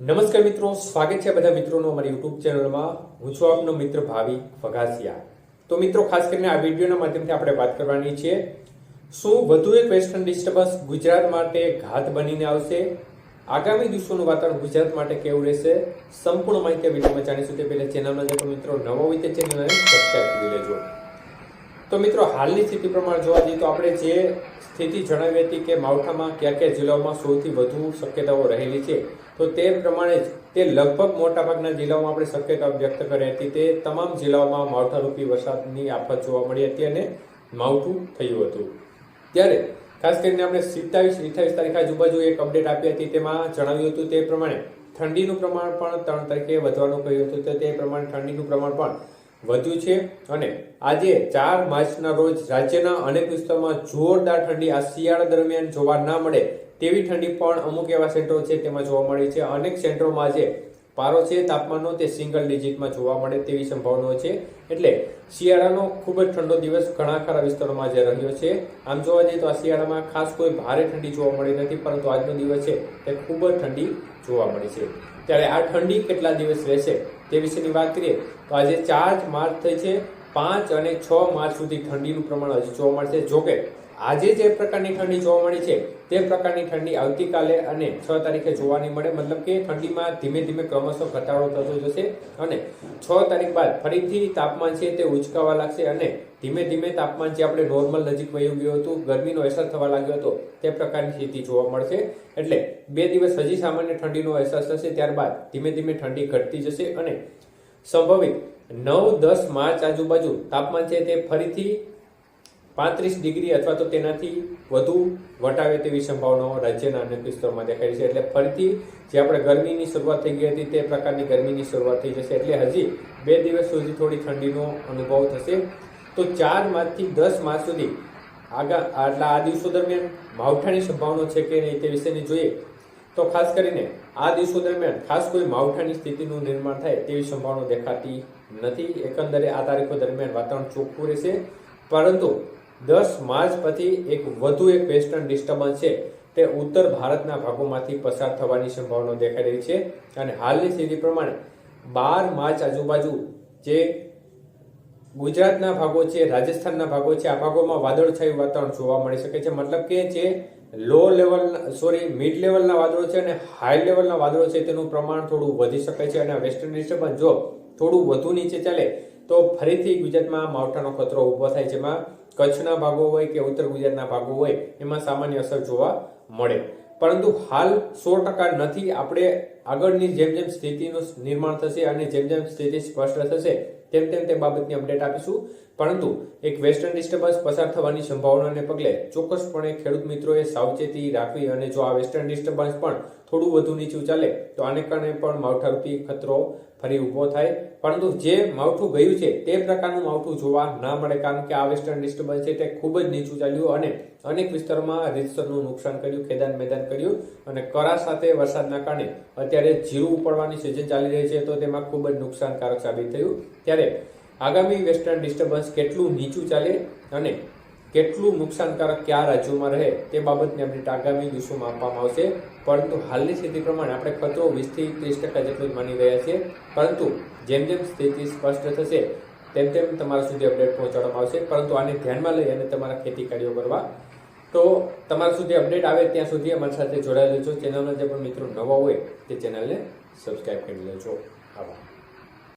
નમસ્કાર મિત્રો, સ્વાગત છે બધા મિત્રોનો અમારી યુટ્યુબ ચેનલમાં. હું છું આપનો મિત્ર ભાવિ ફગાસિયા. તો મિત્રો, ખાસ કરીને આ વિડીયોના માધ્યમથી આપણે વાત કરવાની છે, શું વધુ એક વેસ્ટર્ન ડિસ્ટર્બન્સ ગુજરાત માટે ઘાત બનીને આવશે? આગામી દિવસોનું વાતાવરણ ગુજરાત માટે કેવું રહેશે? સંપૂર્ણ માહિતી વિડીયોમાં જાણીશું. તે પહેલાં ચેનલમાં જે મિત્રો નવો હોય ચેનલને સબસ્ક્રાઈબ કરી લેજો. તો મિત્રો, હાલની સ્થિતિ પ્રમાણે જોવા જઈએ તો આપણે જે સ્થિતિ જણાવી હતી કે માવઠામાં કયા કયા જિલ્લાઓમાં સૌથી વધુ શક્યતાઓ રહેલી છે, તો તે પ્રમાણે તે લગભગ મોટાભાગના જિલ્લાઓમાં આપણે શક્યતા વ્યક્ત કરી હતી. તે તમામ જિલ્લાઓમાં માવઠારૂપી વરસાદની આફત જોવા મળી હતી અને માવઠું થયું હતું. ત્યારે ખાસ કરીને આપણે સિત્તાવીસ અઠ્યાવીસ તારીખ આજુબાજુ એક અપડેટ આપી હતી, તેમાં જણાવ્યું હતું તે પ્રમાણે ઠંડીનું પ્રમાણ પણ ત્રણ તારીખે વધવાનું કહ્યું હતું, તો તે પ્રમાણે ઠંડીનું પ્રમાણ પણ વધ્યું છે અને આજે ચાર માર્ચના રોજ રાજ્યના અનેક વિસ્તારોમાં જોરદાર ઠંડી આ શિયાળા દરમિયાન જોવા ના મળે તેવી ઠંડી પણ અમુક એવા સેન્ટરો છે તેમાં જોવા મળી છે. અનેક સેન્ટરોમાં આજે પારો છે, તાપમાનનો તે સિંગલ ડિજિટમાં જોવા મળે તેવી સંભાવનાઓ છે. એટલે શિયાળાનો ખૂબ જ ઠંડો દિવસ ઘણા ખરા વિસ્તારોમાં જે રહ્યો છે. આમ જોવા જઈએ તો આ શિયાળામાં ખાસ કોઈ ભારે ઠંડી જોવા મળી નથી, પરંતુ આજનો દિવસ છે તે ખૂબ જ ઠંડી જોવા મળી છે. ત્યારે આ ઠંડી કેટલા દિવસ રહેશે તે વિશેની વાત કરીએ તો આજે ચાર માર્ચ થઈ છે. પાંચ અને છ માર્ચ સુધી ઠંડીનું પ્રમાણ હજી જોવા મળશે. જોકે, આજે જે પ્રકારની ઠંડી જોવા મળી છે, તે પ્રકારની ઠંડી આવતીકાલે અને છ તારીખે જોવાની મળે. મતલબ કે ઠંડીમાં ધીમે ધીમે ક્રમશઃ ઘટાડો થતો જશે અને છ તારીખ બાદ ફરીથી તાપમાન છે તે ઉચકાવા લાગશે અને ધીમે ધીમે તાપમાન જે આપણે નોર્મલ નજીક વયું ગયું હતું, ગરમીનો અહેસાસ થવા લાગ્યો હતો, તે પ્રકારની સ્થિતિ જોવા મળશે. એટલે બે દિવસ હજી સામાન્ય ઠંડીનો અહેસાસ થશે, ત્યારબાદ ધીમે ધીમે ઠંડી ઘટતી જશે અને સંભવિત નવ દસ માર્ચ આજુબાજુ તાપમાન છે તે ફરીથી પાંત્રીસ ડિગ્રી અથવા તો તેનાથી વધુ વટાવે તેવી સંભાવનાઓ રાજ્યના અનેક વિસ્તારોમાં દેખાય છે. એટલે ફરીથી જે આપણે ગરમીની શરૂઆત થઈ ગઈ હતી તે પ્રકારની ગરમીની શરૂઆત થઈ જશે. એટલે હજી બે દિવસ સુધી થોડી ઠંડીનો અનુભવ થશે. તો ચાર માર્ચથી દસ માર્ચ સુધી આગા આટલા આ દિવસો દરમિયાન માવઠાની સંભાવના છે કે નહીં તે વિશેની જોઈએ. તો ખાસ કરીને આ દિવસો દરમિયાન ખાસ કોઈ માવઠાની સ્થિતિનું નિર્માણ થાય તેવી સંભાવના દેખાતી નથી. એકંદરે આ તારીખો દરમિયાન વાતાવરણ ચોખ્ખું રહેશે. પરંતુ દસ માર્ચ પછી એક વધુ એક વેસ્ટર્ન ડિસ્ટર્બન્સ છે તે ઉત્તર ભારતના ભાગોમાંથી પસાર થવાની સંભાવના દેખાઈ રહી છે. અને હાલની સ્થિતિ પ્રમાણે બાર માર્ચ આજુબાજુ જે ગુજરાતના ભાગો છે, રાજસ્થાનના ભાગો છે, આ ભાગોમાં વાદળછાયું વાતાવરણ જોવા મળી શકે છે. મતલબ કે જે લો લેવલ સોરી મિડ લેવલના વાદળો છે અને હાઈ લેવલના વાદળો છે, તેનું પ્રમાણ થોડું વધી શકે છે અને વેસ્ટર્ન ડિસ્ટર્બન્સ જો થોડું વધુ નીચે ચાલે, તો ફરીથી ગુજરાતમાં માવઠાનો ખતરો ઊભો થાય, જેમાં કચ્છના ભાગો હોય કે ઉત્તર ગુજરાતના ભાગો હોય, એમાં સામાન્ય અસર જોવા મળે. પરંતુ હાલ સો ટકા નથી. આપણે આગળની જેમ જેમ સ્થિતિનું નિર્માણ થશે અને જેમ જેમ સ્થિતિ સ્પષ્ટ થશે, તેમ તેમ તે બાબતની અપડેટ આપીશું. પરંતુ એક વેસ્ટર્ન ડિસ્ટર્બન્સ પસાર થવાની સંભાવનાને પગલે ચોક્કસપણે ખેડૂત મિત્રોએ સાવચેતી રાખવી અને જો આ વેસ્ટર્ન ડિસ્ટર્બન્સ પણ થોડું વધુ નીચું ચાલે, તો આને કારણે પણ માવઠારૂપી ખતરો ફરી ઊભો થાય. પરંતુ જે માવઠું ગયું છે, તે પ્રકારનું માવઠું જોવા ના મળે, કારણ કે આ વેસ્ટર્ન ડિસ્ટર્બન્સ છે, તે ખૂબ જ નીચું ચાલ્યું અને અનેક વિસ્તારોમાં રીતસરનું નુકસાન કર્યું, ખેદાન મેદાન કર્યું અને કરા સાથે વરસાદના કારણે અત્યારે જીરું ઉપડવાની સિઝન ચાલી રહી છે, તો તેમાં ખૂબ જ નુકસાનકારક સાબિત થયું. ત્યારે આગામી વેસ્ટર્ન ડિસ્ટર્બન્સ કેટલું નીચું ચાલે અને કેટલું નુકસાનકારક કયા રાજ્યોમાં રહે તે બાબતની અપડેટ આગામી દિવસોમાં આપવામાં આવશે. પરંતુ હાલની સ્થિતિ પ્રમાણે આપણે ખતરો વીસથી ત્રીસ ટકા જેટલો જ માની રહ્યા છીએ. પરંતુ જેમ જેમ સ્થિતિ સ્પષ્ટ થશે, તેમ તેમ તમારા સુધી અપડેટ પહોંચાડવામાં આવશે. પરંતુ આને ધ્યાનમાં લઈ અને તમારા ખેતી કાર્યો કરવા. તો તમારા સુધી અપડેટ આવે ત્યાં સુધી અમારી સાથે જોડાયેલો છો ચેનલના જે પણ મિત્રો નવા હોય તે ચેનલને સબસ્ક્રાઈબ કરી લેજો. આભાર.